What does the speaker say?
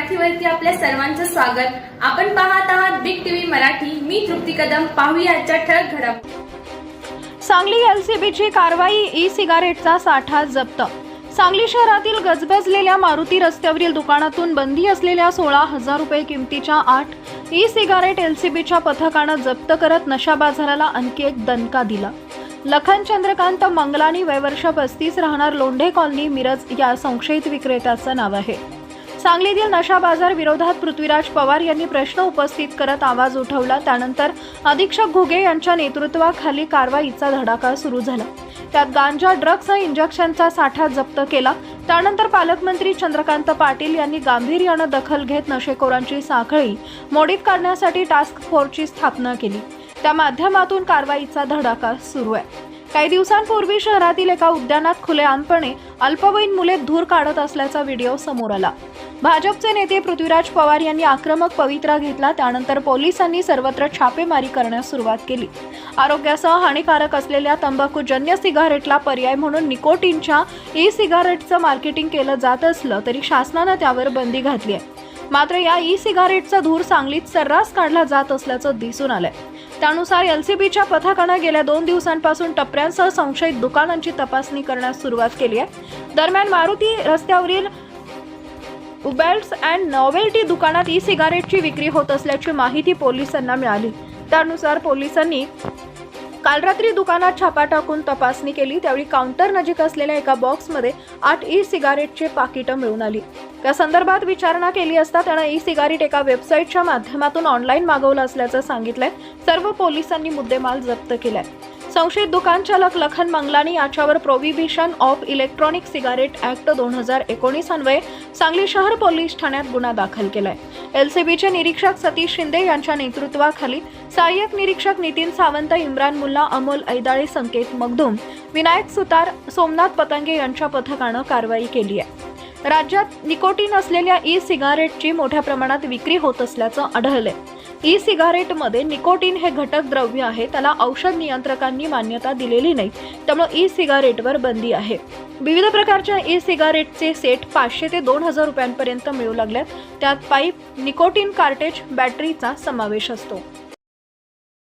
मराठीवरती आपल्या सर्वांचं स्वागत. आपण पाहत आहात बिग टीव्ही मराठी. मी तृप्ती कदम. पाहूया आजच्या ठळक घडप सांगली एलसीबीची कारवाई ई सिगारेटचा साठा जप्त. सांगली शहरातील गजबजलेल्या मारुती रस्त्यावरील दुकानातून बंदी असलेल्या सोळा हजार रुपये किमतीच्या आठ ई सिगारेट एलसीबीच्या पथकानं जप्त करत नशा बाजाराला आणखी एक दणका दिला. लखन चंद्रकांत मंगलानी वयवर्ष पस्तीस राहणार लोंढे कॉलनी मिरज या संशयित विक्रेत्याचं नाव आहे. सांगलीतील नशा बाजार विरोधात पृथ्वीराज पवार यांनी प्रश्न उपस्थित करत आवाज उठवला. त्यानंतर अधीक्षक घुगे यांच्या नेतृत्वाखाली कारवाईचा धडाका सुरू झाला. त्यात गांजा ड्रग्ज आणि इंजेक्शनचा साठा जप्त केला. त्यानंतर पालकमंत्री चंद्रकांत पाटील यांनी गांभीर्यानं दखल घेत नशेखोरांची साखळी मोडीत काढण्यासाठी टास्क फोर्सची स्थापना केली. त्या माध्यमातून कारवाईचा धडाका सुरू आहे. काही दिवसांपूर्वी शहरातील एका उद्यानात खुलेआमपणे अल्पवयीन मुले धूर काढत असल्याचा व्हिडिओ समोर आला. भाजपचे नेते पृथ्वीराज पवार यांनी आक्रमक पवित्रा घेतला त्यानंतर पोलिसांनी सर्वत्र छापेमारी करण्यास सुरुवात केली. आरोग्यासह हानिकारक असलेल्या तंबाखूजन्य सिगारेटला पर्याय म्हणून निकोटीनच्या ई सिगारेटचं मार्केटिंग केलं जात असलं तरी शासनानं त्यावर बंदी घातली आहे. मात्र या ई सिगारेटचा धूर सांगलीत सर्रास काढला जात असल्याचं दिसून आलंय. त्यानुसार एलसीबीच्या पथकानं गेल्या दोन दिवसांपासून टपऱ्यांसह संशयित दुकानांची तपासणी करण्यास सुरुवात केली आहे. दरम्यान मारुती रस्त्यावरील उबेल्ट्स अँड नॉवेल्टी दुकानात ई सिगारेटची विक्री होत असल्याची माहिती पोलिसांना मिळाली. त्यानुसार पोलिसांनी काल रात्री दुकानात छापा टाकून तपासणी केली त्यावेळी काउंटर नजीक असलेल्या एका बॉक्समध्ये आठ ई सिगारेटचे पाकिटं मिळून आली. त्या संदर्भात विचारणा केली असता त्यानं ई सिगारेट एका वेबसाईटच्या माध्यमातून ऑनलाईन मागवलं असल्याचं सांगितलंय. सर्व पोलिसांनी मुद्देमाल जप्त केलाय. संशयित दुकान चालक लखन मंगलानी याच्यावर prohibition of electronic cigarette act दोन हजार एकोणीस अन्वये सांगली शहर पोलीस ठाण्यात गुन्हा दाखल केलाय. एलसीबीचे निरीक्षक सतीश शिंदे यांच्या नेतृत्वाखाली सहाय्यक निरीक्षक नितीन सावंत इम्रान मुल्ला अमोल ऐदाळे संकेत मगदूम विनायक सुतार सोमनाथ पतंगे यांच्या पथकानं कारवाई केली आहे. राज्यात निकोटीन असलेल्या ई सिगारेटची मोठ्या प्रमाणात विक्री होत असल्याचं आढळलंय. ई सिगारेटमध्ये निकोटीन हे घटक द्रव्य आहे त्याला औषध नियंत्रकांनी मान्यता दिलेली नाही त्यामुळे ई सिगारेटवर बंदी आहे. विविध प्रकारच्या ई सिगारेटचे सेट पाचशे ते दोन हजार रुपयांपर्यंत मिळू लागल्यात त्यात पाईप निकोटीन कार्टेज बॅटरीचा समावेश असतो.